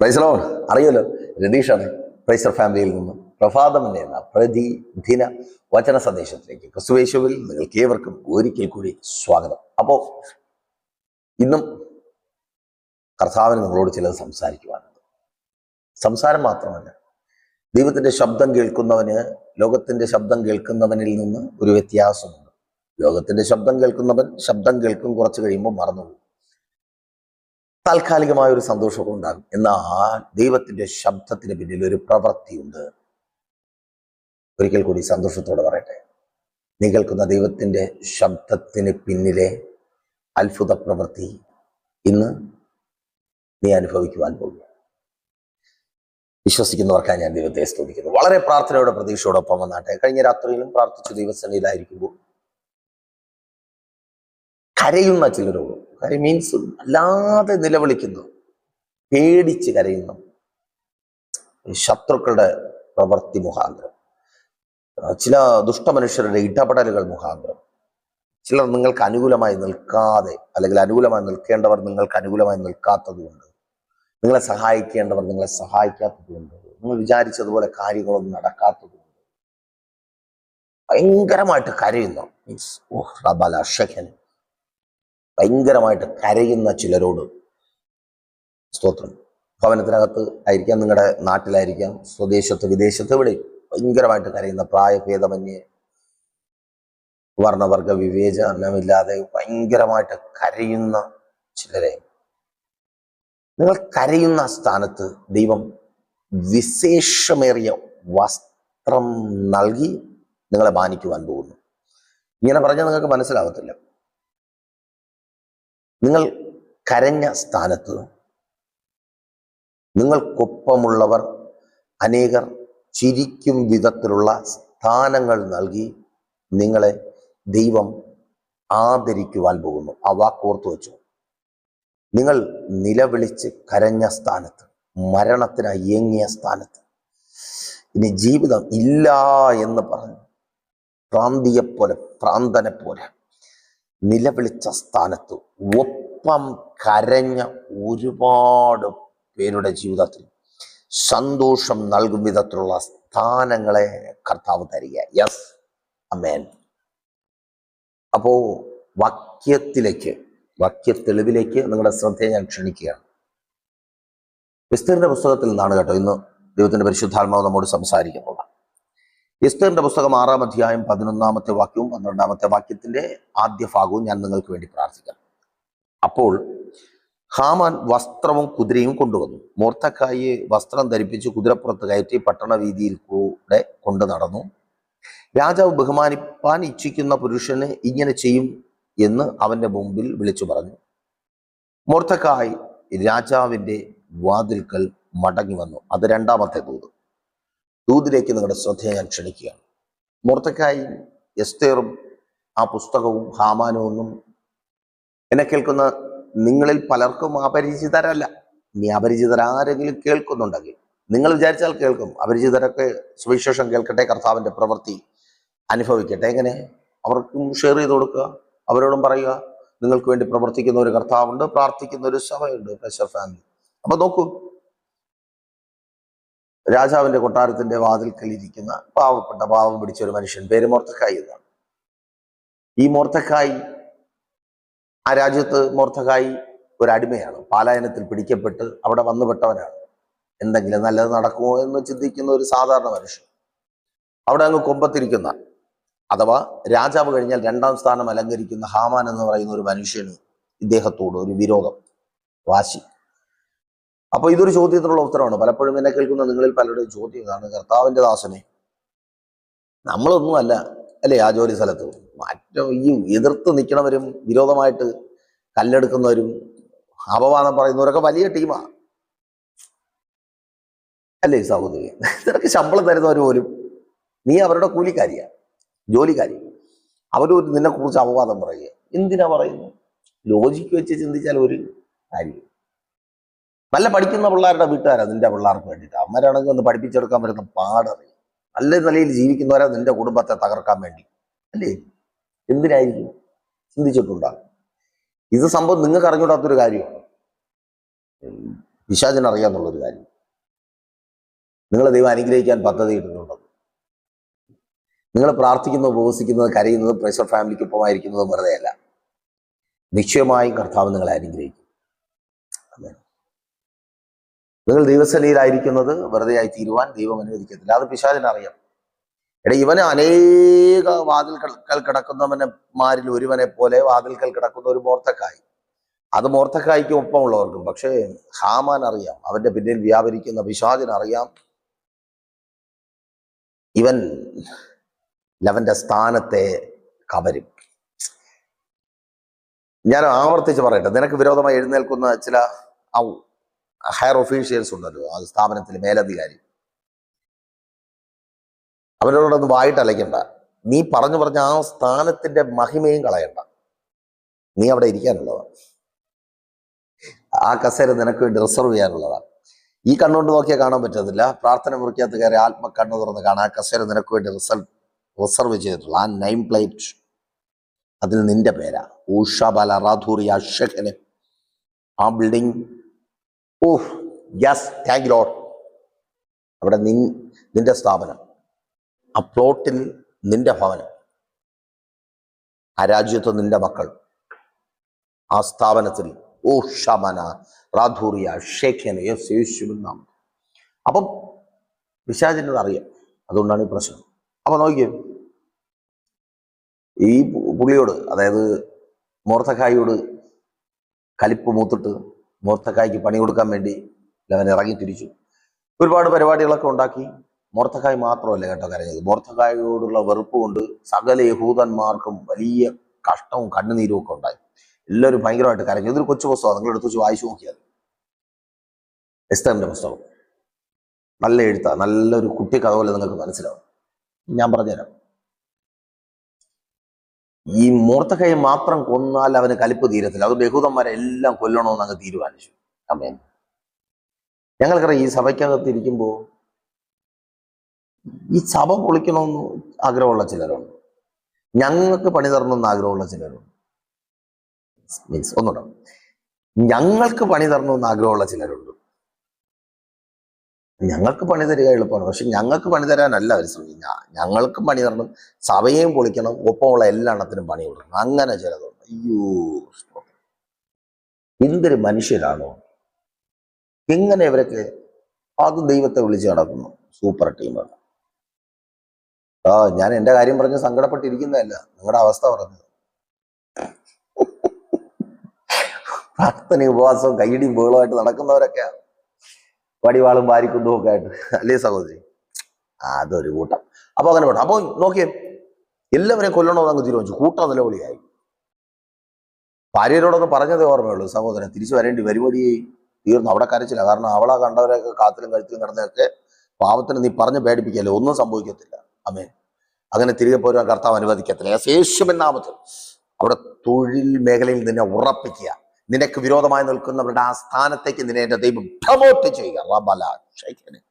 പ്രൈസലോ അറിയല്ലോ രതീഷാണ് പ്രൈസർ ഫാമിലിയിൽ നിന്നും പ്രഭാതം എന്ന പ്രതിദിന വചന സന്ദേശത്തിലേക്ക്. ക്രിസ്തുവേശുവിൽ നിങ്ങൾക്ക് ഏവർക്കും ഒരിക്കൽ കൂടി സ്വാഗതം. അപ്പോൾ ഇന്നും കർത്താവിന് നിങ്ങളോട് ചിലത് സംസാരിക്കുവാനുണ്ട്. സംസാരം മാത്രമല്ല ദൈവത്തിന്റെ ശബ്ദം കേൾക്കുന്നവന് ലോകത്തിന്റെ ശബ്ദം കേൾക്കുന്നവനിൽ നിന്ന് ഒരു വ്യത്യാസമുണ്ട്. ലോകത്തിന്റെ ശബ്ദം കേൾക്കുന്നവൻ ശബ്ദം കേൾക്കും കുറച്ച് കഴിയുമ്പോൾ മറന്നുപോകും. താൽക്കാലികമായ ഒരു സന്തോഷമൊക്കെ ഉണ്ടാകും. എന്നാൽ ദൈവത്തിന്റെ ശബ്ദത്തിന് പിന്നിൽ ഒരു പ്രവൃത്തിയുണ്ട്. ഒരിക്കൽ കൂടി സന്തോഷത്തോടെ പറയട്ടെ. നീ കേൾക്കുന്ന ദൈവത്തിന്റെ ശബ്ദത്തിന് പിന്നിലെ അത്ഭുത പ്രവൃത്തി ഇന്ന് നീ അനുഭവിക്കുവാൻ പോകുക വിശ്വസിക്കുന്നവർക്കാണ് ഞാൻ ദൈവത്തെ സ്തുതിക്കുന്നു. വളരെ പ്രാർത്ഥനയോടെ പ്രതീക്ഷയോടൊപ്പം വന്നാട്ടെ. കഴിഞ്ഞ രാത്രിയിലും പ്രാർത്ഥിച്ചു ദൈവസന്നിധിയിലായിരിക്കുമ്പോൾ കരയുന്ന ചിലരോട് കര മീൻസ് അല്ലാതെ നിലവിളിക്കുന്നു. പേടിച്ച് കരയുന്നു. ശത്രുക്കളുടെ പ്രവൃത്തി മുഖാന്തരം. ചില ദുഷ്ടമനുഷ്യരുടെ ഇടപെടലുകൾ മുഖാന്തരം. ചിലർ നിങ്ങൾക്ക് അനുകൂലമായി നിൽക്കാതെ അല്ലെങ്കിൽ അനുകൂലമായി നിൽക്കേണ്ടവർ നിങ്ങൾക്ക് അനുകൂലമായി നിൽക്കാത്തതുകൊണ്ട് നിങ്ങളെ സഹായിക്കേണ്ടവർ നിങ്ങളെ സഹായിക്കാത്തതുകൊണ്ട് നിങ്ങൾ വിചാരിച്ചതുപോലെ കാര്യങ്ങളൊന്നും നടക്കാത്തതുകൊണ്ട് ഭയങ്കരമായിട്ട് കരയുന്നു. മീൻസ് ഓഹ് റബല ഷെഖൻ ഭയങ്കരമായിട്ട് കരയുന്ന ചിലരോട് സ്തോത്രം. ഭവനത്തിനകത്ത് ആയിരിക്കാം നിങ്ങളുടെ നാട്ടിലായിരിക്കാം സ്വദേശത്ത് വിദേശത്ത് എവിടെ ഭയങ്കരമായിട്ട് കരയുന്ന പ്രായഭേദമന്യേ വർണവർഗ വിവേചനമില്ലാതെ ഭയങ്കരമായിട്ട് കരയുന്ന ചിലരെ. നിങ്ങൾ കരയുന്ന സ്ഥാനത്ത് ദൈവം വിശേഷമേറിയ വസ്ത്രം നൽകി നിങ്ങളെ മാനിക്കുവാൻ പോകുന്നു. ഇങ്ങനെ പറഞ്ഞാൽ നിങ്ങൾക്ക് മനസ്സിലാവത്തില്ല. നിങ്ങൾ കരഞ്ഞ സ്ഥാനത്ത് നിങ്ങൾക്കൊപ്പമുള്ളവർ അനേകർ ചിരിക്കും വിധത്തിലുള്ള സ്ഥാനങ്ങൾ നൽകി നിങ്ങളെ ദൈവം ആദരിക്കുവാൻ പോകുന്നു. ആ വാക്കോർത്ത് വെച്ചു. നിങ്ങൾ നിലവിളിച്ച് കരഞ്ഞ സ്ഥാനത്ത് മരണത്തിനായി ഏങ്ങിയ സ്ഥാനത്ത് ഇനി ജീവിതം ഇല്ല എന്ന് പറഞ്ഞു പ്രാന്തിയെപ്പോലെ പ്രാന്തനെ പോലെ നിലവിളിച്ച സ്ഥാനത്ത് ഒപ്പം കരഞ്ഞ ഒരുപാട് പേരുടെ ജീവിതത്തിൽ സന്തോഷം നൽകും വിധത്തിലുള്ള സ്ഥാനങ്ങളെ കർത്താവ് തരിക. യെസ് അമേൻ അപ്പോ വാക്യത്തിലേക്ക് വാക്യ തെളിവിലേക്ക് നിങ്ങളുടെ ശ്രദ്ധയെ ഞാൻ ക്ഷണിക്കുകയാണ്. വിസ്തീർണ പുസ്തകത്തിൽ നിന്നാണ് കേട്ടോ ഇന്ന് ദൈവത്തിന്റെ പരിശുദ്ധാത്മാവ് നമ്മോട് സംസാരിക്കുന്നത്. എസ്തറിന്റെ പുസ്തകം ആറാം അധ്യായം പതിനൊന്നാമത്തെ വാക്യവും പന്ത്രണ്ടാമത്തെ വാക്യത്തിന്റെ ആദ്യ ഭാഗവും ഞാൻ നിങ്ങൾക്ക് വേണ്ടി പ്രാർത്ഥിക്കാം. അപ്പോൾ ഹാമാൻ വസ്ത്രവും കുതിരയും കൊണ്ടുവന്നു. മൂർത്തക്കായി വസ്ത്രം ധരിപ്പിച്ച് കുതിരപ്പുറത്ത് കയറ്റി പട്ടണ വീതിയിൽ കൂടെ കൊണ്ടു നടന്നു. രാജാവ് ബഹുമാനിപ്പാൻ ഇച്ഛിക്കുന്ന പുരുഷന് ഇങ്ങനെ ചെയ്യും എന്ന് അവന്റെ മുമ്പിൽ വിളിച്ചു പറഞ്ഞു. മോർത്തക്കായി രാജാവിന്റെ വാതിൽക്കൽ മടങ്ങി വന്നു. അത് രണ്ടാമത്തെ ദൂത് ദൂതിലേക്ക് നിങ്ങളുടെ ശ്രദ്ധയെ ഞാൻ ക്ഷണിക്കുകയാണ്. മുർത്തക്കായും എസ്തേറും ആ പുസ്തകവും ഹാമാനും ഒന്നും എന്നെ കേൾക്കുന്ന നിങ്ങളിൽ പലർക്കും അപരിചിതരല്ല. ഇനി അപരിചിതരാരെങ്കിലും കേൾക്കുന്നുണ്ടെങ്കിൽ നിങ്ങൾ വിചാരിച്ചാൽ കേൾക്കും. അപരിചിതരൊക്കെ സുവിശേഷം കേൾക്കട്ടെ കർത്താവിന്റെ പ്രവൃത്തി അനുഭവിക്കട്ടെ. എങ്ങനെ? അവർക്കും ഷെയർ ചെയ്ത് കൊടുക്കുക അവരോടും പറയുക നിങ്ങൾക്ക് വേണ്ടി പ്രവർത്തിക്കുന്ന ഒരു കർത്താവുണ്ട് പ്രാർത്ഥിക്കുന്ന ഒരു സഭയുണ്ട് പ്രഷർ ഫാമിലി. അപ്പൊ നോക്കൂ രാജാവിന്റെ കൊട്ടാരത്തിന്റെ വാതിൽക്കൽ ഇരിക്കുന്ന പാവപ്പെട്ട പാവം പിടിച്ച ഒരു മനുഷ്യൻ പേര് മോർത്തക്കായി എന്നാണ്. ഈ മോർത്തക്കായി ആ രാജ്യത്ത് മോർത്തക്കായി ഒരു അടിമയാണ്. പാലായനത്തിൽ പിടിക്കപ്പെട്ട് അവിടെ വന്നുപെട്ടവനാണ് എന്തെങ്കിലും നല്ലത് നടക്കുമോ എന്ന് ചിന്തിക്കുന്ന ഒരു സാധാരണ മനുഷ്യൻ. അവിടെ അങ്ങ് കൊമ്പത്തിരിക്കുന്ന അഥവാ രാജാവ് കഴിഞ്ഞാൽ രണ്ടാം സ്ഥാനം അലങ്കരിക്കുന്ന ഹാമാൻ എന്ന് പറയുന്ന ഒരു മനുഷ്യന് ഇദ്ദേഹത്തോട് ഒരു വിരോധം. വാശി. അപ്പൊ ഇതൊരു ചോദ്യത്തിനുള്ള ഉത്തരമാണ് പലപ്പോഴും എന്നെ കേൾക്കുന്ന നിങ്ങളിൽ പലരുടെയും ചോദ്യം ഇതാണ് കർത്താവിന്റെ ദാസനെ. നമ്മളൊന്നുമല്ല അല്ലേ. ആ ജോലി സ്ഥലത്ത്? മറ്റും ഈ എതിർത്ത് നിൽക്കണവരും വിരോധമായിട്ട് കല്ലെടുക്കുന്നവരും അപവാദം പറയുന്നവരൊക്കെ വലിയ ടീമാണ് അല്ലേ സഹോദരി? നിനക്ക് ശമ്പളം തരുന്നവർ പോലും നീ അവരുടെ കൂലിക്കാരിയാ ജോലിക്കാരി. അവരൊരു നിന്നെ കുറിച്ച് അപവാദം പറയുക. എന്തിനാ പറയുന്നു ലോജിക്ക് വെച്ച് ചിന്തിച്ചാൽ ഒരു കാര്യം. നല്ല പഠിക്കുന്ന പിള്ളേരുടെ വീട്ടുകാരാ നിന്റെ പിള്ളേർക്ക് വേണ്ടിയിട്ട്. അമ്മരാണെങ്കിൽ ഒന്ന് പഠിപ്പിച്ചെടുക്കാൻ വരുന്ന പാടറിയും. നല്ല നിലയിൽ ജീവിക്കുന്നവരാ നിന്റെ കുടുംബത്തെ തകർക്കാൻ വേണ്ടി. അല്ലേ? എന്തിനായിരിക്കും? ചിന്തിച്ചിട്ടുണ്ടോ? ഇത് സംഭവം നിങ്ങൾക്ക് അറിഞ്ഞൂടാത്തൊരു കാര്യമാണ് പിശാചിന് അറിയാന്നുള്ളൊരു കാര്യം. നിങ്ങൾ ദൈവം അനുഗ്രഹിക്കാൻ പദ്ധതി ഇട്ടിട്ടുണ്ടത് നിങ്ങൾ പ്രാർത്ഥിക്കുന്നത് ഉപവസിക്കുന്നത് കരയുന്നത് പ്രഷർ ഫാമിലിക്ക് ഒപ്പമായിരിക്കുന്നത് വെറുതെയല്ല. നിശ്ചയമായും കർത്താവ് നിങ്ങളെ അനുഗ്രഹിക്കും. ആമേൻ. നിങ്ങൾ ദൈവസനയിലായിരിക്കുന്നത് വെറുതെ ആയി തീരുവാൻ ദൈവം അനുവദിക്കത്തില്ല. അത് പിശാചിനറിയാം എടാ ഇവന് അനേക വാതിൽക്കൽ കിടക്കുന്നവന്മാരിൽ ഒരുവനെ പോലെ വാതിൽക്കൽ കിടക്കുന്ന ഒരു മോർത്തക്കായി അത് മോർത്തക്കായ്ക്കും ഒപ്പമുള്ളവർക്കും. പക്ഷേ ഹാമാൻ അറിയാം. അവന്റെ പിന്നിൽ വ്യാപരിക്കുന്ന പിശാചിനറിയാം ഇവൻ ലവന്റെ സ്ഥാനത്തെ കവരും. ഞാൻ ആവർത്തിച്ച് പറയട്ടെ. നിനക്ക് വിരോധമായി എഴുന്നേൽക്കുന്ന ചില ഔ ഹയർ ഒഫീഷ്യൽസ് ഉണ്ടല്ലോ ആ സ്ഥാപനത്തിൽ മേലധികാരി. അവരോടൊന്നും വായിട്ട് അലയ്ക്കണ്ട. നീ പറഞ്ഞു പറഞ്ഞ ആ സ്ഥാനത്തിന്റെ മഹിമയും കളയണ്ട. നീ അവിടെ ഇരിക്കാനുള്ളതാണ് ആ കസേര നിനക്ക് വേണ്ടി റിസർവ് ചെയ്യാനുള്ളതാണ് ഈ കണ്ണുകൊണ്ട് നോക്കിയാൽ കാണാൻ പറ്റത്തില്ല. പ്രാർത്ഥന മുറിക്കകത്ത് കയറി ആത്മ കണ്ണു തുറന്ന് കാണാം. ആ കസേര നിനക്ക് വേണ്ടി റിസർവ് റിസർവ് ചെയ്തിട്ടുള്ള ആ നൈം പ്ലേറ്റ് അതിൽ നിന്റെ പേരാ. ഊഷബല റാധൂറി അഷഖന് ആ building oh yes thank lord അവിടെ നിൻ നിന്റെ സ്ഥാപനം ആ പ്ലോട്ടിൽ നിന്റെ ഭവനം ആ രാജ്യത്ത് നിന്റെ മക്കൾ ആ സ്ഥാപനത്തിൽ ഓ ഷമന റാധൂറിയ ഷേഖന യെസ് അപ്പം പിശാചിനത് അറിയാം. അതുകൊണ്ടാണ് ഈ പ്രശ്നം. അപ്പൊ നോക്കിയേ ഈ പുള്ളിയോട് അതായത് മോർത്തക്കായോട് കലിപ്പ് മൂത്തിട്ട് മോർത്തക്കായ്ക്ക് പണി കൊടുക്കാൻ വേണ്ടി അവൻ ഇറങ്ങി തിരിച്ചു. ഒരുപാട് പരിപാടികളൊക്കെ ഉണ്ടാക്കി. മോർത്തക്കായ് മാത്രമല്ല കേട്ടോ കരഞ്ഞത്. മോർത്തക്കായോടുള്ള വെറുപ്പ് കൊണ്ട് സകല യഹൂദന്മാർക്കും വലിയ കഷ്ടവും കണ്ണുനീരും ഒക്കെ ഉണ്ടായി. എല്ലാവരും ഭയങ്കരമായിട്ട് കരഞ്ഞു. ഇതൊരു കൊച്ചു പുസ്തകം. നിങ്ങൾ എടുത്തു വെച്ച് വായിച്ചു നോക്കിയാൽ എസ്തറിന്റെ പുസ്തകം. നല്ല എഴുത്താ. നല്ലൊരു കുട്ടിക്കഥ കഥ പോലെ നിങ്ങൾക്ക് മനസ്സിലാവും. ഞാൻ പറഞ്ഞുതരാം. ഈ മൂർത്തക്കൈ മാത്രം കൊന്നാൽ അവന് കലിപ്പ് തീരത്തില്ല. അതുകൊണ്ട് യഹൂദന്മാരെ എല്ലാം കൊല്ലണമെന്ന് അങ്ങ് തീരുമാനിച്ചു. അമ്മേൻ ഞങ്ങൾക്കറിയാം ഈ സഭയ്ക്കകത്ത് ഇരിക്കുമ്പോൾ ഈ സഭ പൊളിക്കണമെന്ന് ആഗ്രഹമുള്ള ചിലരുണ്ട്. ഞങ്ങൾക്ക് പണി തരണമെന്ന് ആഗ്രഹമുള്ള ചിലരുണ്ട്. മീൻസ് ഒന്നുണ്ടോ ഞങ്ങൾക്ക് പണി തരണമെന്ന് ആഗ്രഹമുള്ള ചിലരുണ്ട്. ഞങ്ങൾക്ക് പണി തരിക എളുപ്പമാണ്. പക്ഷെ ഞങ്ങൾക്ക് പണി തരാനല്ല അവർ ശ്രമിക്കുക ഞങ്ങൾക്കും പണി തരണം സഭയെയും പൊളിക്കണം ഒപ്പമുള്ള എല്ലാ എണ്ണത്തിനും പണി കൊടുക്കണം. അങ്ങനെ ചിലതുണ്ട് അയ്യോ എന്തൊരു മനുഷ്യരാണോ. എങ്ങനെ ഇവരൊക്കെ അത് ദൈവത്തെ വിളിച്ച് നടക്കുന്നു. സൂപ്പർ ടീമാണ്. ആ ഞാൻ എന്റെ കാര്യം പറഞ്ഞ് സങ്കടപ്പെട്ടിരിക്കുന്നതല്ല. നിങ്ങളുടെ അവസ്ഥ പറഞ്ഞത്. പ്രാർത്ഥന ഉപവാസവും കൈയടിയും ബഹളമായിട്ട് നടക്കുന്നവരൊക്കെയാ. വടിവാളും വാരിക്കുന്തവും ഒക്കെ ആയിട്ട്. അല്ലേ സഹോദരി? അതൊരു കൂട്ടം. അപ്പൊ അങ്ങനെ പോട്ടെ. അപ്പൊ നോക്കിയേ എല്ലാവരെയും കൊല്ലണമെന്ന് അങ്ങ് തീരുമാനിച്ചു. കൂട്ടം നിലവിളിയായി. ഭാര്യരോടൊന്ന് പറഞ്ഞതേ ഓർമ്മയുള്ളൂ സഹോദരൻ തിരിച്ചു വരേണ്ടി വരുമടി. തീർന്നു. അവിടെ കരച്ചില്ല. കാരണം അവളെ കണ്ടവരെയൊക്കെ കാത്തിലും കഴുത്തിലും കിടന്നതൊക്കെ പാവത്തിന് നീ പറഞ്ഞ് പേടിപ്പിക്കല്ലേ ഒന്നും സംഭവിക്കത്തില്ല. അമ്മേ അങ്ങനെ തിരികെ പോരുവാൻ കർത്താവ് അനുവദിക്കത്തില്ല. ശേഷം എന്നാമത്തെ അവിടെ തൊഴിൽ മേഖലയിൽ നിന്നെ ഉറപ്പിക്കുക. നിനക്ക് വിരോധമായി നിൽക്കുന്നവരുടെ ആ സ്ഥാനത്തേക്ക് നിന്നെ ദൈവം പ്രമോട്ട് ചെയ്യുക.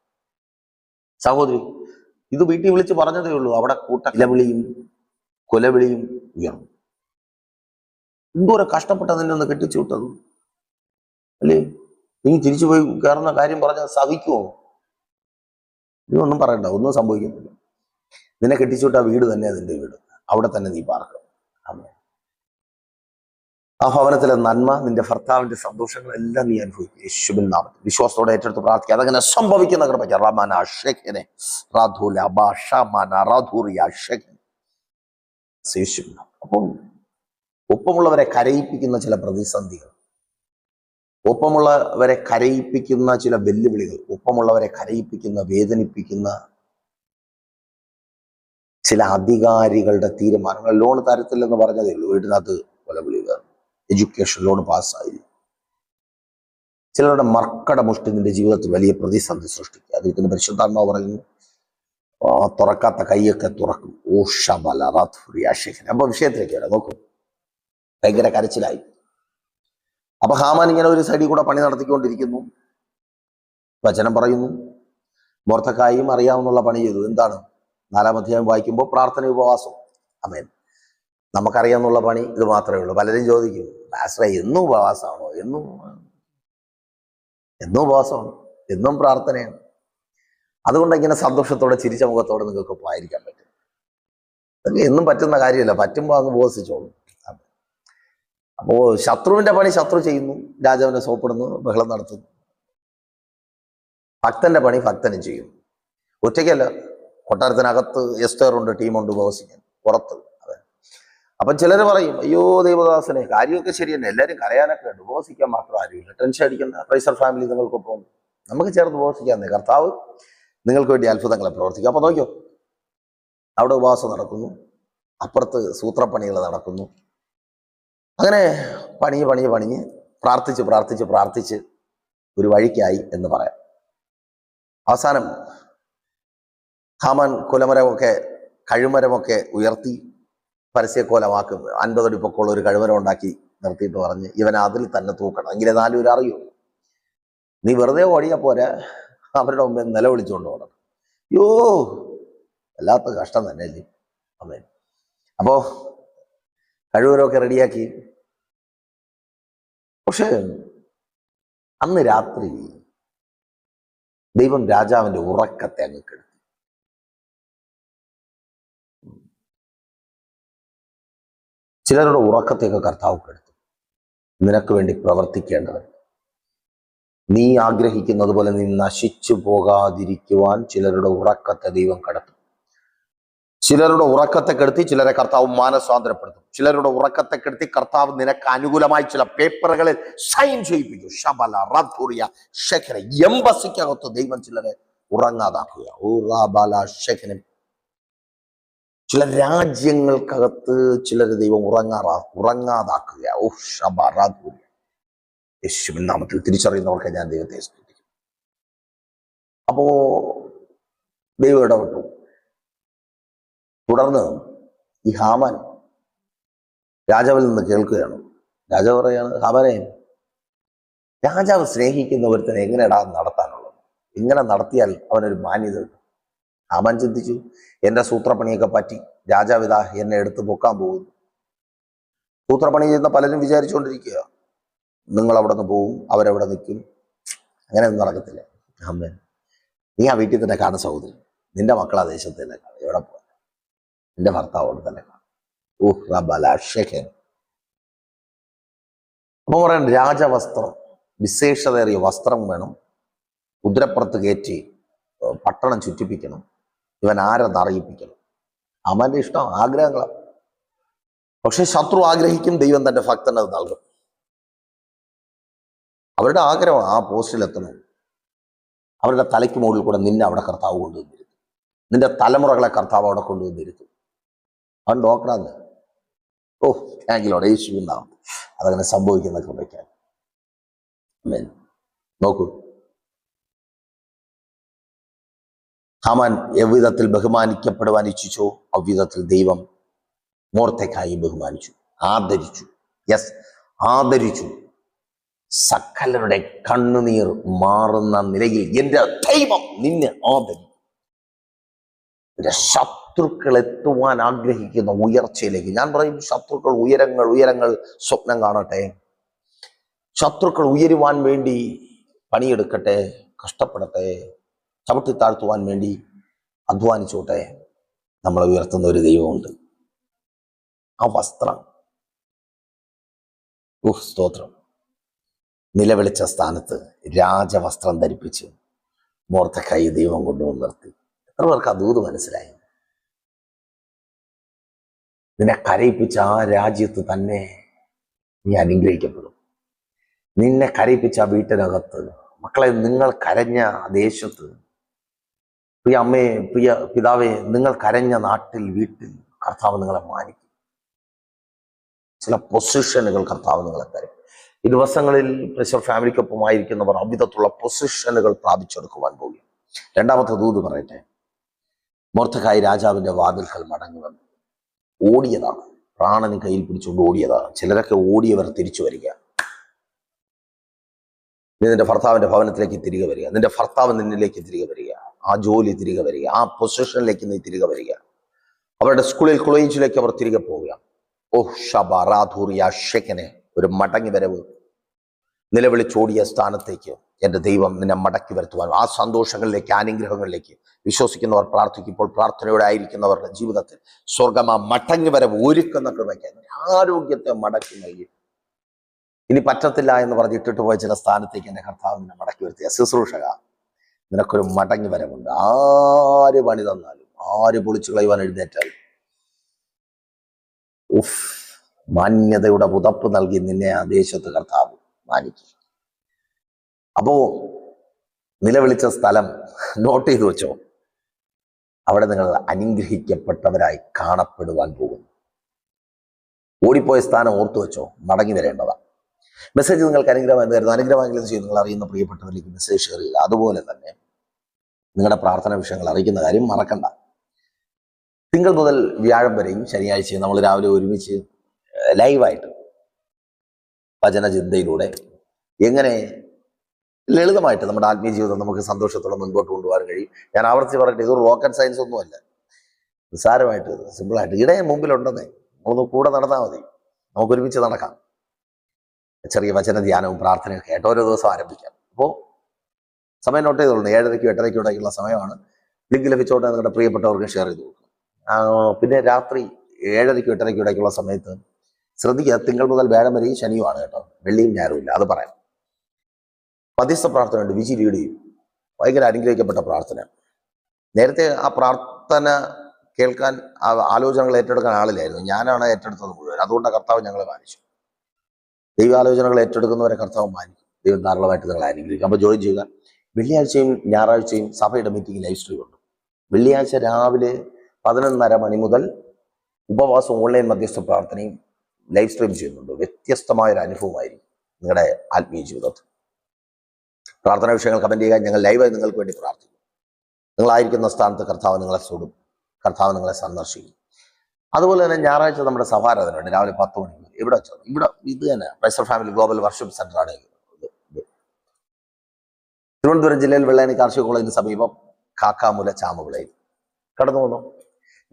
സഹോദരി ഇത് വീട്ടിൽ വിളിച്ച് പറഞ്ഞതേ ഉള്ളൂ. അവിടെ കൂട്ട ഇലവിളിയും കൊലവിളിയും ഉയർന്നു. എന്തോരം കഷ്ടപ്പെട്ട നിന്നെ ഒന്ന് കെട്ടിച്ചു വിട്ടത്? അല്ലേ? നീ തിരിച്ചു പോയി കയറുന്ന കാര്യം പറഞ്ഞാൽ സഹിക്കുമോ നീ ഒന്നും പറയണ്ട ഒന്നും സംഭവിക്കുന്നില്ല നിന്നെ കെട്ടിച്ചു വിട്ട വീട് തന്നെ അതിന്റെ വീട്. അവിടെ തന്നെ നീ പാർക്കണം. ആമേൻ. ആ ഭവനത്തിലെ നന്മ നിന്റെ ഭർത്താവിന്റെ സന്തോഷങ്ങളെല്ലാം നീ അനുഭവിക്കും. യേശുബിൻ നാമത്തിൽ. വിശ്വാസത്തോടെ ഏറ്റെടുത്ത് പ്രാർത്ഥിക്കുക. അതങ്ങനെ സംഭവിക്കുന്ന കൃപയ്ക്ക് റമാന അഷഖനെ റാധുല ബാഷമാന റാധൂറിയ. അപ്പം ഒപ്പമുള്ളവരെ കരയിപ്പിക്കുന്ന ചില പ്രതിസന്ധികൾ. ഒപ്പമുള്ളവരെ കരയിപ്പിക്കുന്ന ചില വെല്ലുവിളികൾ. ഒപ്പമുള്ളവരെ കരയിപ്പിക്കുന്ന വേദനിപ്പിക്കുന്ന ചില അധികാരികളുടെ തീരുമാനങ്ങൾ. ലോൺ തരത്തില്ലെന്ന് പറഞ്ഞതേ ഉള്ളൂ. വീടിനകത്ത് കൊലവിളി എഡ്യൂക്കേഷൻ ലോൺ പാസ്സായില്ല ചിലരുടെ മർക്കട മുഷ്ടി നിന്റെ ജീവിതത്തിൽ വലിയ പ്രതിസന്ധി സൃഷ്ടിക്കുക. അദ്ദേഹത്തിന്റെ പരിശുദ്ധാത്മാവ് പറയുന്നു തുറക്കാത്ത കൈയൊക്കെ തുറക്കും. ഓ അപ്പൊ വിഷയത്തിലേക്ക് വരാം. നോക്കൂ. ഭയങ്കര കരച്ചിലായി. അപ്പൊ ഹാമാൻ ഇങ്ങനെ ഒരു സൈഡിൽ കൂടെ പണി നടത്തിക്കൊണ്ടിരിക്കുന്നു. വചനം പറയുന്നു. മോർത്തക്കായും അറിയാവുന്നുള്ള പണി ചെയ്തു. എന്താണ്? നാലാം അധ്യായം വായിക്കുമ്പോൾ പ്രാർത്ഥന ഉപവാസം. അമേൻ നമുക്കറിയാവുന്നുള്ള പണി ഇത് മാത്രമേ ഉള്ളൂ. പലരും ചോദിക്കും ആശ്രയ എന്നും ഉപവാസമാണോ? എന്നും എന്നും ഉപവാസമാണ് എന്നും പ്രാർത്ഥനയാണ്. അതുകൊണ്ട് ഇങ്ങനെ സന്തോഷത്തോടെ ചിരിച്ച മുഖത്തോടെ നിങ്ങൾക്ക് പോയിരിക്കാൻ പറ്റും. അതൊക്കെ എന്നും പറ്റുന്ന കാര്യമല്ല പറ്റുമ്പോൾ അങ്ങ് ഉപവസിച്ചോളും അപ്പോൾ അപ്പോ ശത്രുവിന്റെ പണി ശത്രു ചെയ്യുന്നു രാജാവിനെ സോപ്പിടുന്നു ബഹളം നടത്തുന്നു. ഭക്തന്റെ പണി ഭക്തനും ചെയ്യും. ഒറ്റയ്ക്കല്ല കൊട്ടാരത്തിനകത്ത് എസ്റ്റേറുണ്ട് ടീമുണ്ട് ഉപവസിക്കാൻ പുറത്ത്. അപ്പൊ ചിലർ പറയും അയ്യോ ദേവദാസനെ കാര്യമൊക്കെ ശരി തന്നെ എല്ലാവരും കരയാനൊക്കെ ഉണ്ട്. ഉപവസിക്കാൻ മാത്രം ആരുമില്ല. ടെൻഷൻ അടിക്കണ്ട പ്രൈസർ ഫാമിലി നിങ്ങൾക്കൊപ്പം നമുക്ക് ചേർന്ന് ഉപവസിക്കാന്നേ കർത്താവ്. നിങ്ങൾക്ക് വേണ്ടി അത്ഭുതങ്ങളെ പ്രവർത്തിക്കും. അപ്പൊ നോക്കിയോ? അവിടെ ഉപവാസം നടക്കുന്നു. അപ്പുറത്ത് സൂത്രപ്പണികൾ നടക്കുന്നു. അങ്ങനെ പണിഞ്ഞ് പണിഞ്ഞ് പണിഞ്ഞ് പ്രാർത്ഥിച്ച് പ്രാർത്ഥിച്ച് പ്രാർത്ഥിച്ച് ഒരു വഴിക്കായി എന്ന് പറയാം. അവസാനം ഹാമാൻ കുലമരമൊക്കെ കഴുമരമൊക്കെ ഉയർത്തി പരസ്യക്കോലമാക്കും അൻപതടി പൊക്കമുള്ള ഒരു കഴിവരം ഉണ്ടാക്കി നിർത്തിയിട്ട് പറഞ്ഞ് ഇവൻ അതിൽ തന്നെ തൂക്കണം. എങ്കിലേ നാലുപേർ അറിയൂ നീ വെറുതെ ഓടിയാ പോരെ. അവരുടെ മുമ്പിൽ നിലവിളിച്ചുകൊണ്ട് പോകണം യോ വല്ലാത്ത കഷ്ടം തന്നെ അല്ലേ അമ്മേ. അപ്പോ കഴിവരൊക്കെ റെഡിയാക്കി. പക്ഷേ അന്ന് രാത്രി ദൈവം രാജാവിന്റെ ഉറക്കത്തെ അങ്ങ് ചിലരുടെ ഉറക്കത്തെയൊക്കെ കർത്താവ് കെടുത്തു. നിനക്ക് വേണ്ടി പ്രവർത്തിക്കേണ്ടത് നീ ആഗ്രഹിക്കുന്നത് പോലെ നീ നശിച്ചു പോകാതിരിക്കുവാൻ ചിലരുടെ ഉറക്കത്തെ ദൈവം കടത്തും. ചിലരുടെ ഉറക്കത്തെ കെടുത്തി ചിലരെ കർത്താവ് മാനസ്വാതന്ത്ര്യപ്പെടുത്തും ചിലരുടെ ഉറക്കത്തെ കെടുത്തി കർത്താവ് നിനക്ക് അനുകൂലമായി ചില പേപ്പറുകളിൽ സൈൻ ചെയ്യിപ്പിക്കും. ശബല റധൂറിയ ശഖന എംബസിക്കകത്ത് ദൈവം ചിലരെ ഉറങ്ങാതാക്കുക. ഉറാബല ഷെഖനം ചില രാജ്യങ്ങൾക്കകത്ത് ചിലർ ദൈവം ഉറങ്ങാറാ ഉറങ്ങാതാക്കുക ഓ ഷബ റധൂറിയ യേശുവിൻ നാമത്തിൽ തിരിച്ചറിയുന്നവർക്ക് ഞാൻ ദൈവത്തെ സ്തുതിക്കും. അപ്പോ ദൈവം ഇടപെട്ടു. തുടർന്ന് ഈ ഹാമൻ രാജാവിൽ നിന്ന് കേൾക്കുകയാണ്. രാജാവ് പറയാണ് ഹാമനെ രാജാവ് സ്നേഹിക്കുന്ന എങ്ങനെയാണ് നടത്താനുള്ളത്? ഇങ്ങനെ നടത്തിയാൽ അവനൊരു മാന്യത ഹാമാൻ ചിന്തിച്ചു എന്റെ സൂത്രപ്പണിയൊക്കെ പറ്റി. രാജാവിത എന്നെ എടുത്തു പൊക്കാൻ പോകുന്നു. സൂത്രപ്പണി ചെയ്യുന്ന പലരും വിചാരിച്ചുകൊണ്ടിരിക്കുക നിങ്ങൾ അവിടെ നിന്ന് പോവും അവരവിടെ നിൽക്കും. അങ്ങനെ ഒന്നും നടക്കത്തില്ല. അമ്മ നീ ആ വീട്ടിൽ തന്നെ കാണും സഹോദരി നിന്റെ മക്കൾ ആ ദേശത്ത് തന്നെ കാണും എവിടെ പോകാൻ നിന്റെ ഭർത്താവ് അവിടെ തന്നെ കാണും അപ്പൊ പറയാൻ രാജവസ്ത്രം വിശേഷതയേറിയ വസ്ത്രം വേണം. കുതിരപ്പുറത്ത് കയറ്റി പട്ടണം ചുറ്റിപ്പിക്കണം. ഇവൻ ആരെന്ന് അറിയിപ്പിക്കണം. അവന്റെ ഇഷ്ടം ആഗ്രഹങ്ങളാണ് പക്ഷെ ശത്രു ആഗ്രഹിക്കും ദൈവം തന്റെ ഭക്തനത് നൽകും. അവരുടെ ആഗ്രഹം ആ പോസ്റ്റിൽ എത്തണം അവരുടെ തലയ്ക്ക് മുകളിൽ കൂടെ നിന്നെ അവിടെ കർത്താവ് കൊണ്ടുവന്നിരുത്തും നിന്റെ തലമുറകളെ കർത്താവ് അവിടെ കൊണ്ടുവന്നിരുത്തും അവൻ ഡോക്ടറാന്ന് ഓ താങ്കിലോടെ യേശുവിനാവും അതങ്ങനെ സംഭവിക്കുന്ന കൃപയ്ക്കാൻ. നോക്കൂ. ഹമാൻ എവിധത്തിൽ ബഹുമാനിക്കപ്പെടുവാൻ ഇച്ഛിച്ചു അവിധത്തിൽ ദൈവം മോർത്തേക്കായി ബഹുമാനിച്ചു ആദരിച്ചു. യെസ് ആദരിച്ചു. സകലരുടെ കണ്ണുനീർ മാറുന്ന നിലയിൽ എന്റെ ദൈവം നിന്നെ ആദരിക്കും. എന്റെ ശത്രുക്കൾ എത്തുവാൻ ആഗ്രഹിക്കുന്ന ഉയർച്ചയിലേക്ക്. ഞാൻ പറയും ശത്രുക്കൾ ഉയരങ്ങൾ ഉയരങ്ങൾ സ്വപ്നം കാണട്ടെ. ശത്രുക്കൾ ഉയരുവാൻ വേണ്ടി പണിയെടുക്കട്ടെ കഷ്ടപ്പെടട്ടെ. ചവിട്ടി താഴ്ത്തുവാൻ വേണ്ടി അധ്വാനിച്ചോട്ടെ. നമ്മളെ ഉയർത്തുന്ന ഒരു ദൈവമുണ്ട്. ആ വസ്ത്രം. ഉഹ് സ്തോത്രം. നിലവിളിച്ച സ്ഥാനത്ത് രാജവസ്ത്രം ധരിപ്പിച്ച് മൂർത്തക്കായി ദൈവം കൊണ്ടുവന്ന് നിർത്തി. എത്ര പേർക്ക് അതൂത് മനസ്സിലായി? നിന്നെ കരയിപ്പിച്ച ആ രാജ്യത്ത് തന്നെ നീ അനുഗ്രഹിക്കപ്പെടും. നിന്നെ കരയിപ്പിച്ച ആ വീട്ടിനകത്ത് മക്കളെ നിങ്ങൾ കരഞ്ഞ ആ ദേശത്ത് പ്രിയ അമ്മയെ പ്രിയ പിതാവെ നിങ്ങൾ കരഞ്ഞ നാട്ടിൽ വീട്ടിൽ കർത്താവ് നിങ്ങളെ മാനിക്കും. ചില പൊസിഷനുകൾ കർത്താവ് നിങ്ങളെ തരും. ഈ ദിവസങ്ങളിൽ പ്രഷർ ഫാമിലിക്കൊപ്പമായിരിക്കുന്നവർ അവിധത്തുള്ള പൊസിഷനുകൾ പ്രാപിച്ചെടുക്കുവാൻ പോകും രണ്ടാമത്തെ ദൂത് പറയട്ടെ. മോർത്തക്കായി രാജാവിന്റെ വാതിൽക്കൽ മടങ്ങി വന്നു. ഓടിയതാണ്. പ്രാണന് കയ്യിൽ പിടിച്ചുകൊണ്ട് ഓടിയതാണ്. ചിലരൊക്കെ ഓടിയവർ തിരിച്ചു വരിക. നീ നിന്റെ ഭർത്താവിന്റെ ഭവനത്തിലേക്ക് തിരികെ വരിക. നിന്റെ ഭർത്താവ് നിന്നിലേക്ക് തിരികെ വരിക. ആ ജോലി തിരികെ വരിക ആ പൊസിഷനിലേക്ക് നീ തിരികെ വരിക. അവരുടെ സ്കൂളിൽ കോളേജിലേക്ക് അവർ തിരികെ പോവുക. ഓ ഷബ റാധൂറിയ ഷെക്കനെ ഒരു മടങ്ങി വരവ്. നിലവിളിച്ചോടിയ സ്ഥാനത്തേക്ക് എന്റെ ദൈവം നിന്നെ മടക്കി വരുത്തുവാൻ ആ സന്തോഷങ്ങളിലേക്ക് അനുഗ്രഹങ്ങളിലേക്ക് വിശ്വസിക്കുന്നവർ പ്രാർത്ഥിക്കുമ്പോൾ പ്രാർത്ഥനയോടെ ആയിരിക്കുന്നവരുടെ ജീവിതത്തിൽ സ്വർഗം ആ മടങ്ങി വരവ് ഒരുക്കുന്ന കൃപയ്ക്ക് ആരോഗ്യത്തെ മടക്കി നൽകി. ഇനി പറ്റത്തില്ല എന്ന് പറഞ്ഞ് ഇട്ടിട്ട് പോയ ചില സ്ഥാനത്തേക്ക് എന്റെ കർത്താവ് നിന്നെ മടക്കി വരുത്തിയ ശുശ്രൂഷക നിനക്കൊരു മടങ്ങി വരവുണ്ട്. ആര് പണി തന്നാലും ആര് പൊളിച്ചു കളയുവാൻ എഴുന്നേറ്റാലും. ഉഫ് മാന്യതയുടെ പുതപ്പ് നൽകി നിന്നെ ആ ദേശത്ത് കർത്താവ് മാനിക്കും. അപ്പോ നിലവിളിച്ച സ്ഥലം നോട്ട് ചെയ്തു വെച്ചോ. അവിടെ നിങ്ങൾ അനുഗ്രഹിക്കപ്പെട്ടവരായി കാണപ്പെടുവാൻ പോകുന്നു. ഓടിപ്പോയ സ്ഥാനം ഓർത്തു വെച്ചോ മടങ്ങി വരേണ്ടതാ. മെസ്സേജ് നിങ്ങൾക്ക് അനുഗ്രഹം കരുതുന്നു അനുഗ്രഹമെങ്കിലും ചെയ്യും? നിങ്ങൾ അറിയുന്ന പ്രിയപ്പെട്ടവരിലേക്ക് മെസ്സേജ് ഷെയർ ചെയ്യുക അതുപോലെ തന്നെ നിങ്ങളുടെ പ്രാർത്ഥന വിഷയങ്ങൾ അറിയിക്കുന്ന കാര്യം മറക്കണ്ട. തിങ്കൾ മുതൽ വ്യാഴം വരെയും ശനിയാഴ്ചയും നമ്മൾ രാവിലെ ഒരുമിച്ച് ലൈവായിട്ട് വചന ചിന്തയിലൂടെ എങ്ങനെ ലളിതമായിട്ട് നമ്മുടെ ആത്മീയ ജീവിതം നമുക്ക് സന്തോഷത്തോടെ മുൻപോട്ട് കൊണ്ടുപോകാൻ കഴിയും. ഞാൻ ആവർത്തിച്ച് പറയട്ടെ ഇതൊരു റോക്കറ്റ് സയൻസ് ഒന്നുമല്ല. നിസ്സാരമായിട്ട് സിമ്പിളായിട്ട് ഇടയൻ മുമ്പിലുണ്ടെന്നേ. നമ്മളൊന്ന് കൂടെ നടന്നാൽ മതി. നമുക്ക് ഒരുമിച്ച് നടക്കാം. ചെറിയ വചന ധ്യാനവും പ്രാർത്ഥനയും ഒക്കെ ആയിട്ട് ഓരോ ദിവസം ആരംഭിക്കാം. അപ്പോൾ സമയം നോട്ട് ചെയ്തോളൂ. ഏഴരയ്ക്കും എട്ടരയ്ക്കും ഇടയ്ക്കുള്ള സമയമാണ്. ലിങ്ക് ലഭിച്ചോട്ടെ നിങ്ങളുടെ പ്രിയപ്പെട്ടവർക്ക് ഷെയർ ചെയ്ത് പിന്നെ രാത്രി ഏഴരയ്ക്കും എട്ടരയ്ക്കും ഇടയ്ക്കുള്ള സമയത്ത് ശ്രദ്ധിക്കുക തിങ്കൾ മുതൽ വ്യാഴം വരെയും ശനിയുമാണ് കേട്ടോ. വെള്ളിയും ഞായറും ഇല്ല. അത് പറയാം. മധ്യസ്ഥ പ്രാർത്ഥനയുണ്ട് വിജി ലീഡ് ഭയങ്കര അനുഗ്രഹിക്കപ്പെട്ട പ്രാർത്ഥന. നേരത്തെ ആ പ്രാർത്ഥന കേൾക്കാൻ ആലോചനകൾ ഏറ്റെടുക്കാൻ ആളില്ലായിരുന്നു. ഞാനാണ് ഏറ്റെടുത്തത് മുഴുവൻ. അതുകൊണ്ട് കർത്താവ് ഞങ്ങളെ മാനിച്ചു ദൈവാലോചനകൾ ഏറ്റെടുക്കുന്നവരെ കർത്താവ് മാനിക്കും. ദൈവം ധാരാളമായിട്ട് നിങ്ങളെ അനുഗ്രഹിക്കും. അപ്പോൾ ജോയിൻ ചെയ്യുക. വെള്ളിയാഴ്ചയും ഞായറാഴ്ചയും സഭയുടെ മീറ്റിംഗ് ലൈവ് സ്ട്രീം ഉണ്ട്. വെള്ളിയാഴ്ച രാവിലെ പതിനൊന്നര മണി മുതൽ ഉപവാസം ഓൺലൈൻ മധ്യസ്ഥ പ്രാർത്ഥനയും ലൈവ് സ്ട്രീം ചെയ്യുന്നുണ്ട്. വ്യത്യസ്തമായ ഒരു അനുഭവമായിരിക്കും നിങ്ങളുടെ ആത്മീയ ജീവിതത്തിൽ. പ്രാർത്ഥന വിഷയങ്ങൾ കമന്റ് ചെയ്യുക. ഞങ്ങൾ ലൈവായി നിങ്ങൾക്ക് വേണ്ടി പ്രാർത്ഥിക്കും. നിങ്ങളായിരിക്കുന്ന സ്ഥാനത്ത് കർത്താവ് നിങ്ങളെ സുടും കർത്താവ് നിങ്ങളെ സന്ദർശിക്കും. അതുപോലെ തന്നെ ഞായറാഴ്ച നമ്മുടെ സഭാരാധനയുണ്ട്. രാവിലെ പത്ത് മണിക്ക് ഇവിടെ ഇവിടെ ഇത് തന്നെ. പ്രൈസർ ഫാമിലി ഗ്ലോബൽ വർഷിപ്പ് ആണ്. തിരുവനന്തപുരം ജില്ലയിൽ വെള്ളാനി കാർഷിക കോളേജിന് സമീപം കാക്കാമുല ചാമവിളയിൽ കടന്നു വന്നു.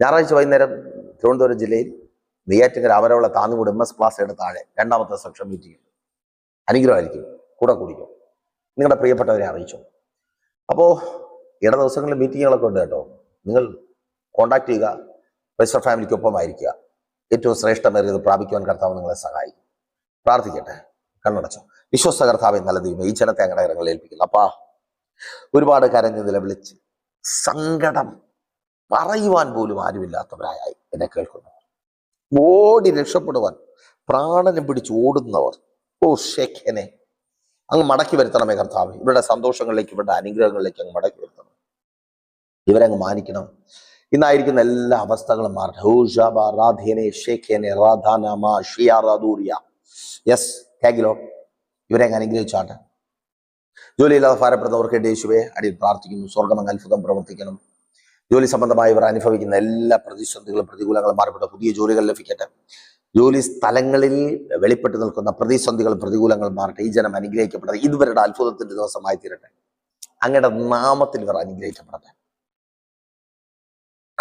ഞായറാഴ്ച വൈകുന്നേരം തിരുവനന്തപുരം ജില്ലയിൽ നെയ്യാറ്റിങ്കര അവരവളെ താന്നുകൂട് എം എസ് പ്ലാസയുടെ താഴെ രണ്ടാമത്തെ സെക്ഷൻ മീറ്റിംഗ് അനുഗ്രഹമായിരിക്കും. കൂടെ കുടിക്കും. നിങ്ങളുടെ പ്രിയപ്പെട്ടവരെ അറിയിച്ചു. അപ്പോൾ ഇട ദിവസങ്ങളിൽ മീറ്റിങ്ങുകളൊക്കെ ഉണ്ട് കേട്ടോ. നിങ്ങൾ കോണ്ടാക്ട് ചെയ്യുക. പ്രൈസർ ഫാമിലിക്കൊപ്പം ആയിരിക്കുക ഏറ്റവും ശ്രേഷ്ഠമേറിയത് പ്രാപിക്കുവാൻ കർത്താവ് നിങ്ങളെ സഹായിക്കും. പ്രാർത്ഥിക്കട്ടെ. കണ്ണടച്ചു. വിശ്വസ്ത കർത്താവ് നല്ല ദൈവം ഈ ജനത്തെ അങ്ങനെ ഇറങ്ങളിൽ ഏൽപ്പിക്കുന്നു. അപ്പാ ഒരുപാട് കരഞ്ഞ് നിലവിളിച്ച് സങ്കടം പറയുവാൻ പോലും ആരുമില്ലാത്തവരായി എന്നെ കേൾക്കുന്നു. ഓടി രക്ഷപ്പെടുവാൻ പ്രാണനം പിടിച്ച് ഓടുന്നവർ. ഓ ഷെഖനെ അങ്ങ് മടക്കി വരുത്തണമേ കർത്താവ്. ഇവരുടെ സന്തോഷങ്ങളിലേക്ക് ഇവരുടെ അനുഗ്രഹങ്ങളിലേക്ക് അങ്ങ് മടക്കി വരുത്തണം. ഇവരങ്ങ് മാനിക്കണം. ഇന്നായിരിക്കുന്ന എല്ലാ അവസ്ഥകളും മാറട്ടെ. ഷേഖേനെ യെസ് ഇവരെ അങ്ങ് അനുഗ്രഹിച്ചാട്ടെ. ജോലിയില്ലാതെ ഭാരപ്പെടുന്നവർക്ക് യേശുവെ അടിയിൽ പ്രാർത്ഥിക്കുന്നു സ്വർഗം അത്ഭുതം പ്രവർത്തിക്കണം. ജോലി സംബന്ധമായി ഇവർ അനുഭവിക്കുന്ന എല്ലാ പ്രതിസന്ധികളും പ്രതികൂലങ്ങളും മാറപ്പെട്ട. പുതിയ ജോലികൾ ലഭിക്കട്ടെ. ജോലി സ്ഥലങ്ങളിൽ വെളിപ്പെട്ട് നിൽക്കുന്ന പ്രതിസന്ധികളും പ്രതികൂലങ്ങളും മാറട്ടെ. ഈ ജനം അനുഗ്രഹിക്കപ്പെടട്ടെ. ഇതുവരുടെ അത്ഭുതത്തിന്റെ ദിവസമായി തീരട്ടെ അങ്ങയുടെ നാമത്തിൽ ഇവർ അനുഗ്രഹിക്കപ്പെടട്ടെ.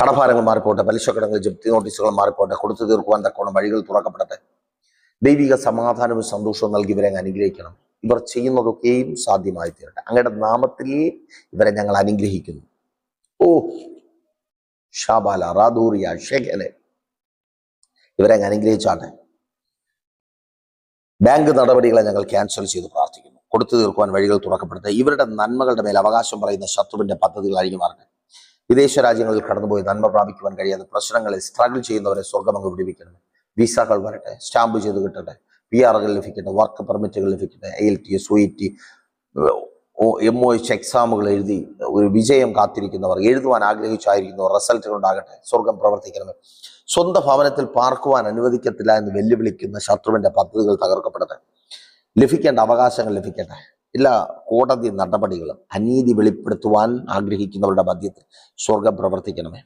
കടഭാരങ്ങൾ മാറിപ്പോട്ടെ പലിശക്കടങ്ങൾ ജപ്തി നോട്ടീസുകൾ മാറിപ്പോട്ടെ കൊടുത്തു തീർക്കുവാൻ തക്കോണം വഴികൾ തുറക്കപ്പെടട്ടെ. ദൈവിക സമാധാനവും സന്തോഷവും നൽകി ഇവരെ അനുഗ്രഹിക്കണം. ഇവർ ചെയ്യുന്നതൊക്കെയും സാധ്യമായി തീരട്ടെ അങ്ങയുടെ നാമത്തിൽ ഇവരെ ഞങ്ങൾ അനുഗ്രഹിക്കുന്നു. ഓ ഷാബാല റാദൂറിയ ഷെഖലെ ഇവരെ അനുഗ്രഹിച്ചാട്ടെ. ബാങ്ക് നടപടികളെ ഞങ്ങൾ ക്യാൻസൽ ചെയ്ത് പ്രാർത്ഥിക്കുന്നു. കൊടുത്തു തീർക്കുവാൻ വഴികൾ തുറക്കപ്പെടട്ടെ. ഇവരുടെ നന്മകളുടെ മേൽ അവകാശം പറയുന്ന ശത്രുവിന്റെ പദ്ധതികൾ അഴിഞ്ഞു മാറട്ടെ വിദേശ രാജ്യങ്ങളിൽ കടന്നുപോയി നന്മ പ്രാപിക്കുവാൻ കഴിയാതെ പ്രശ്നങ്ങളിൽ സ്ട്രഗിൾ ചെയ്യുന്നവരെ സ്വർഗമങ്ങ് വിടിവിക്കണം. വിസകൾ വരട്ടെ സ്റ്റാമ്പ് ചെയ്ത് കിട്ടട്ടെ പി ആറുകൾ ലഭിക്കട്ടെ വർക്ക് പെർമിറ്റുകൾ ലഭിക്കട്ടെ L T S O E T M O H എക്സാമുകൾ എഴുതി ഒരു വിജയം കാത്തിരിക്കുന്നവർ എഴുതുവാൻ ആഗ്രഹിച്ചായിരിക്കുന്നവർ റിസൾട്ടുകൾ ഉണ്ടാകട്ടെ സ്വർഗം പ്രവർത്തിക്കണമേ. സ്വന്തം ഭവനത്തിൽ പാർക്കുവാൻ അനുവദിക്കത്തില്ല എന്ന് വെല്ലുവിളിക്കുന്ന ശത്രുവിന്റെ പദ്ധതികൾ തകർക്കപ്പെടട്ടെ. ലഭിക്കേണ്ട അവകാശങ്ങൾ ലഭിക്കട്ടെ. എല്ലാ കോടതി നടപടികളും അനീതി വെളിപ്പെടുത്തുവാൻ ആഗ്രഹിക്കുന്നവരുടെ മധ്യത്തിൽ സ്വർഗം പ്രവർത്തിക്കണമേ.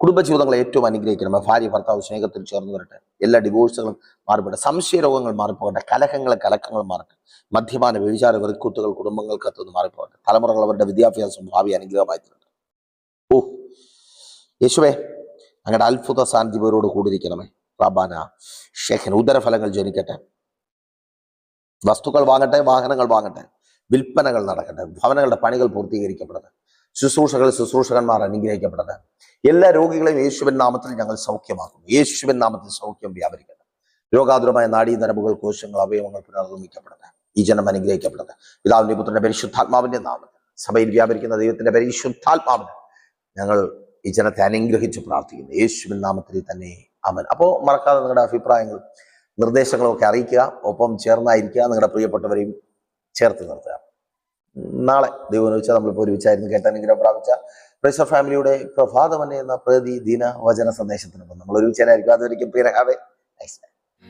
കുടുംബജീവിതങ്ങളെ ഏറ്റവും അനുഗ്രഹിക്കണമേ. ഭാര്യ ഭർത്താവ് സ്നേഹത്തിൽ ചേർന്ന് വരട്ടെ. എല്ലാ ഡിവോഴ്സുകളും മാറിപ്പോട്ടെ സംശയരോഗങ്ങൾ മാറിപ്പോകട്ടെ. കലഹങ്ങൾ കലക്കങ്ങൾ മാറട്ടെ. മദ്യപാന വ്യഭിചാര വെറുക്കൂത്തുകൾ കുടുംബങ്ങൾക്ക് എത്തുന്നു മാറിപ്പോകട്ടെ. തലമുറകൾ അവരുടെ വിദ്യാഭ്യാസം ഭാവി അനുഗ്രഹമായി തീരട്ടെ. ഓ യേശുവേ അങ്ങയുടെ അത്ഭുത സാന്നിധ്യം ഇവരോട് കൂടിയിരിക്കണമേ. റബാന ഷേഖൻ ഉദരഫലങ്ങൾ ജനിക്കട്ടെ. വസ്തുക്കൾ വാങ്ങട്ടെ വാഹനങ്ങൾ വാങ്ങട്ടെ വിൽപ്പനകൾ നടക്കട്ടെ ഭവനങ്ങളുടെ പണികൾ പൂർത്തീകരിക്കപ്പെടട്ടെ ശുശ്രൂഷകൾ ശുശ്രൂഷകന്മാർ അനുഗ്രഹിക്കപ്പെടട്ടെ എല്ലാ രോഗികളെയും യേശുവിൻ നാമത്തിൽ ഞങ്ങൾ സൗഖ്യമാക്കുന്നു. യേശുവിൻ നാമത്തിൽ സൗഖ്യം വ്യാപരിക്കട്ടെ. രോഗാതുരമായ നാഡീ നരമ്പുകൾ കോശങ്ങൾ അവയവങ്ങൾ പുനർനിർമ്മിക്കപ്പെടട്ടെ ഈ ജനം അനുഗ്രഹിക്കപ്പെടട്ടെ പിതാവിന്റെ പുത്രന്റെ പരിശുദ്ധാത്മാവിന്റെ നാമം സഭയിൽ വ്യാപരിക്കുന്ന ദൈവത്തിന്റെ പരിശുദ്ധാത്മാവിന് ഞങ്ങൾ ഈ ജനത്തെ അനുഗ്രഹിച്ച് പ്രാർത്ഥിക്കുന്നു. യേശുവിൻ നാമത്തിൽ തന്നെ. അമൻ അപ്പോൾ മറക്കാതെ നിങ്ങളുടെ അഭിപ്രായങ്ങളും നിർദ്ദേശങ്ങളും ഒക്കെ അറിയിക്കുക ഒപ്പം ചേർന്നായിരിക്കുക നിങ്ങളുടെ പ്രിയപ്പെട്ടവരെയും ചേർത്ത് നിർത്തുക. നാളെ ദൈവം വെച്ചാൽ നമ്മളിപ്പോൾ ഒരുമിച്ചായിരുന്നു കേട്ടാനുഗ്രഹം പ്രാപിച്ച പ്രൈസർ ഫാമിലിയുടെ പ്രഭാതമന്നെ എന്ന പ്രതിദിന വചന സന്ദേശത്തിനൊപ്പം നമ്മൾ ഒരുമിച്ചായിരിക്കും അതൊരിക്കൽ പ്രിയരഹാവേ.